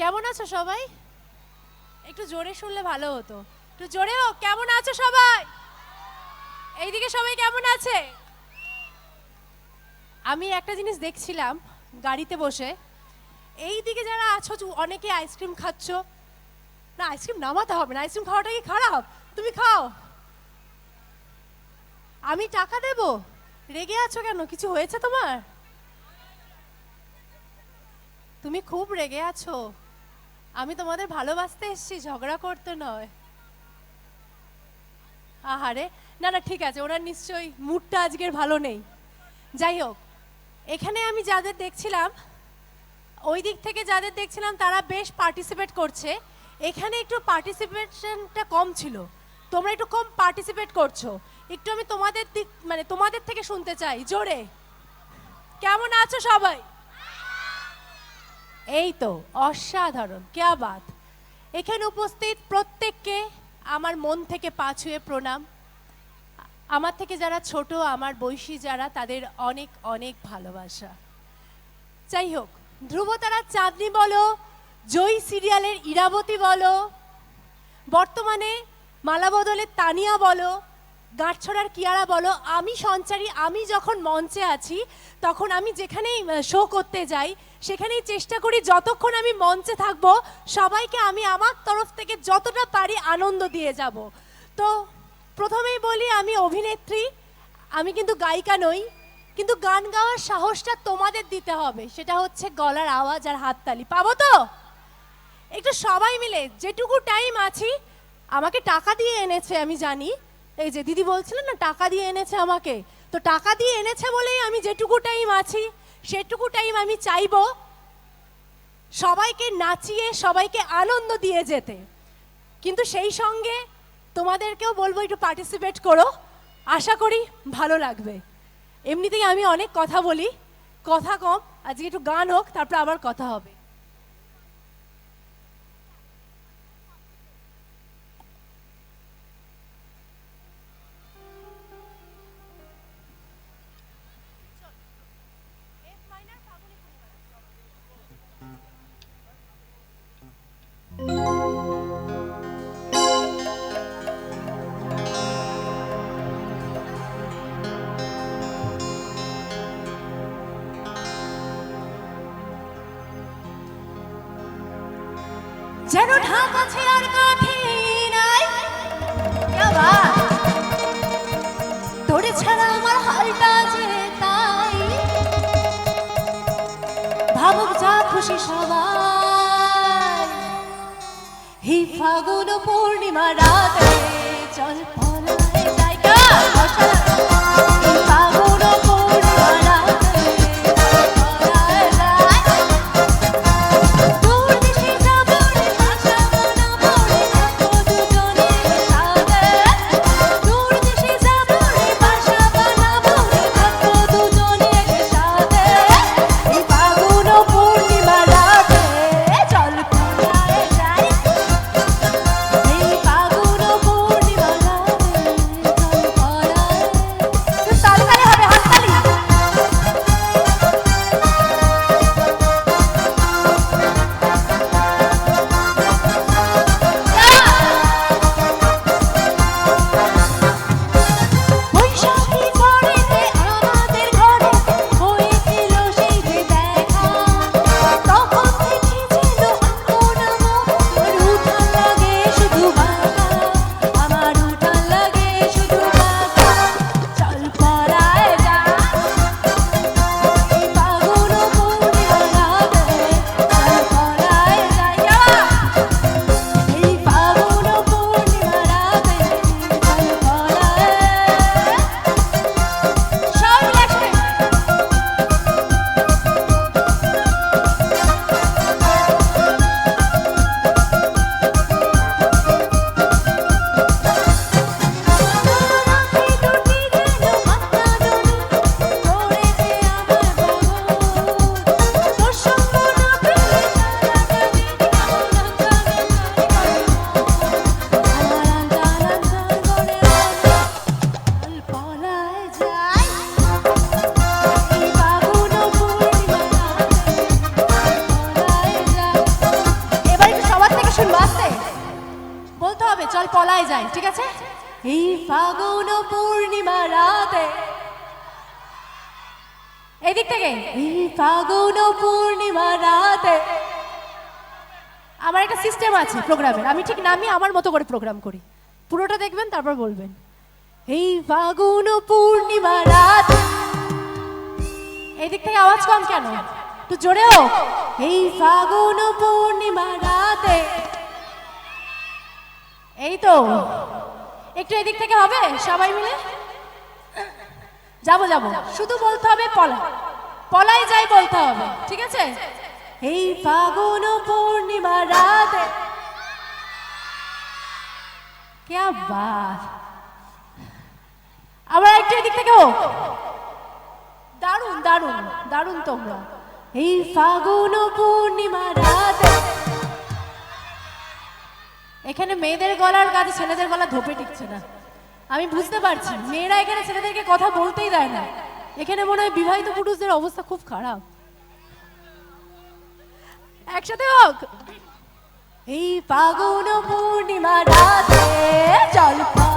কেমন আছো সবাই? একটু জোরে শুনলে ভালো হতো। একটু জোরে হোক কেমন আছো সবাই? এইদিকে সবাই কেমন আছে? আমি একটা জিনিস দেখছিলাম গাড়িতে বসে। এই দিকে যারা আছো অনেকে আইসক্রিম খাচ্ছ। না, আইসক্রিম নামাতে হবে না, আইসক্রিম খাওয়াটা কি খারাপ? তুমি খাও। আমি টাকা দেব? রেগে আছো কেন? কিছু হয়েছে তোমার? তুমি খুব রেগে আছো। আমি তোমাদের ভালোবাসতে এসেছি, ঝগড়া করতে নয়। আহারে, না না, ঠিক আছে, ওনার নিশ্চয়ই মুডটা আজকের ভালো নেই। যাই হোক, এখানে আমি যাদের দেখছিলাম, ওই দিক থেকে যাদের দেখছিলাম, তারা বেশ পার্টিসিপেট করছে। এখানে একটু পার্টিসিপেশনটা কম ছিল। তোমরা একটু কম পার্টিসিপেট করছ। একটু আমি তোমাদের দিক মানে তোমাদের থেকে শুনতে চাই, জোরে। কেমন আছো সবাই? এই তো অসাধারণ, কেয়া বাত? এখানে উপস্থিত প্রত্যেককে আমার মন থেকে পা প্রণাম। আমার থেকে যারা ছোট, আমার বয়সী যারা, তাদের অনেক অনেক ভালোবাসা। যাই হোক ধ্রুবতারা চাঁদনি বলো, জয়ী সিরিয়ালের ইরাবতী বলো, বর্তমানে মালা বদলের তানিয়া বলো গাঁটছড়ার কিয়ারা বলো, আমি সঞ্চারী, আমি যখন মঞ্চে আছি, তখন আমি যেখানেই শো করতে যাই, সেখানেই চেষ্টা করি যতক্ষণ আমি মঞ্চে থাকব, সবাইকে আমি আমার তরফ থেকে যতটা পারি আনন্দ দিয়ে যাব। তো প্রথমেই বলি, আমি অভিনেত্রী, আমি কিন্তু গায়িকা নই, কিন্তু গান গাওয়ার সাহসটা তোমাদের দিতে হবে। সেটা হচ্ছে গলার আওয়াজ আর হাততালি। পাবো তো? একটু সবাই মিলে, যেটুকু টাইম আছি, আমাকে টাকা দিয়ে এনেছে, আমি জানি। এই যে দিদি বলছিলেন না, টাকা দিয়ে এনেছে আমাকে। তো টাকা দিয়ে এনেছে বলেই আমি যেটুকু টাইম আছি, সেটুকু টাইম আমি চাইব সবাইকে নাচিয়ে, সবাইকে আনন্দ দিয়ে যেতে। কিন্তু সেই সঙ্গে তোমাদেরকেও বলব, একটু পার্টিসিপেট করো। আশা করি ভালো লাগবে। এমনিতেই আমি অনেক কথা বলি, কথা কম, আজকে একটু গান হোক, তারপর আবার কথা হবে। তোর ছাড়া আমার ভাবুক যা খুশি সবাই। হি ফাগুন পূর্ণিমা রাতে চল বলতে হবে। চল, পলায় যাই, ঠিক আছে? এই ফাগুন পূর্ণিমা রাতে। এদিক থেকে। এই ফাগুন পূর্ণিমা রাতে। আমার একটা সিস্টেম আছে প্রোগ্রামের আমি ঠিক নামিয়ে আমার মতো করে প্রোগ্রাম করি। পুরোটা দেখবেন, তারপর বলবেন। এই ফাগুন পূর্ণিমা রাত। এদিক থেকে আওয়াজ কম কেন? একটু জোরে হোক। এই ফাগুন পূর্ণিমা রাতে। এই তো। একটু এদিক থেকে হবে? সবাই মিলে? যাব যাব। শুধু বলতে হবে পলা পলাই যাই বলতে হবে, ঠিক আছে? এই ফাগুন পূর্ণিমা রাতে। আবার? একটু এদিক থেকে হোক। দারুণ দারুণ দারুণ তোমরা। এই ফাগুন পূর্ণিমা রাতে। এখানে মেয়েদের গলার কাছে ছেলেদের গলা ধোপে টিকছে না। আমি বুঝতে পারছি, মেয়েরা এখানে ছেলেদেরকে কথা বলতেই দেয় না। এখানে মনে হয় বিবাহিত পুরুষদের অবস্থা খুব খারাপ। একসাথে হোক। এই পাগুন পূর্ণিমা রাতে জল পড়ায় যায়